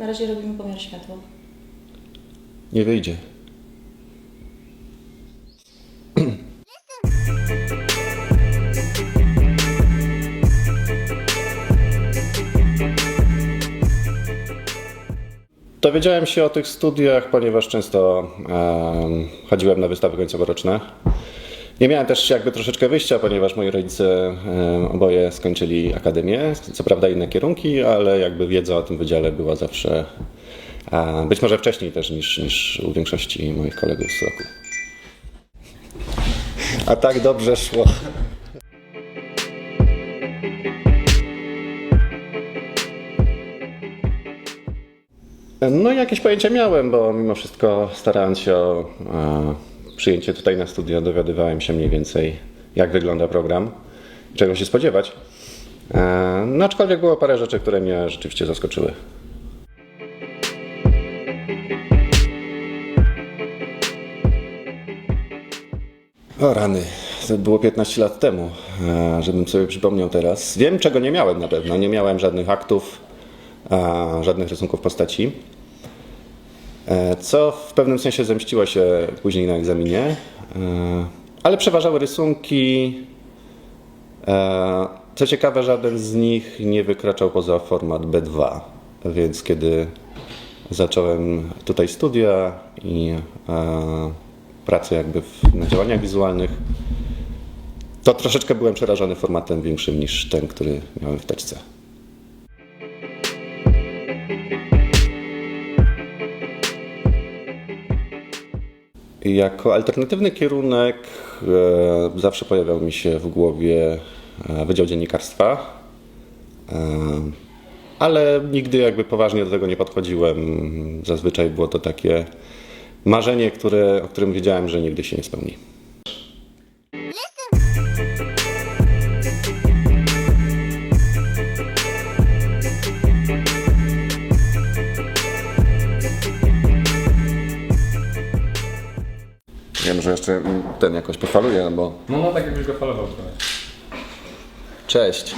Na razie robimy pomiar światła. Nie wyjdzie. Dowiedziałem się o tych studiach, ponieważ często em, chodziłem na wystawy końcowo-roczne. Nie miałem też jakby troszeczkę wyjścia, ponieważ moi rodzice em, oboje skończyli akademię. Co prawda inne kierunki, ale jakby wiedza o tym wydziale była zawsze być może wcześniej też niż, niż u większości moich kolegów z roku. A tak dobrze szło. No jakieś pojęcie miałem, bo mimo wszystko starając się o e, przyjęcie tutaj na studia dowiadywałem się mniej więcej jak wygląda program, czego się spodziewać. E, no aczkolwiek było parę rzeczy, które mnie rzeczywiście zaskoczyły. O rany, to było 15 lat temu, e, żebym sobie przypomniał teraz. Wiem, czego nie miałem na pewno. Nie miałem żadnych aktów, e, żadnych rysunków postaci. E, Co w pewnym sensie zemściło się później na egzaminie, e, ale przeważały rysunki. E, Co ciekawe, żaden z nich nie wykraczał poza format B2, więc kiedy zacząłem tutaj studia i pracę jakby w, na działaniach wizualnych, to troszeczkę byłem przerażony formatem większym niż ten, który miałem w teczce. Jako alternatywny kierunek e, zawsze pojawiał mi się w głowie e, Wydział Dziennikarstwa, e, ale nigdy jakby poważnie do tego nie podchodziłem. Zazwyczaj było to takie marzenie, które, o którym wiedziałem, że nigdy się nie spełni. Wiem, że jeszcze ten jakoś pofaluję, bo... No, no tak jakbyś go falował trochę. Cześć.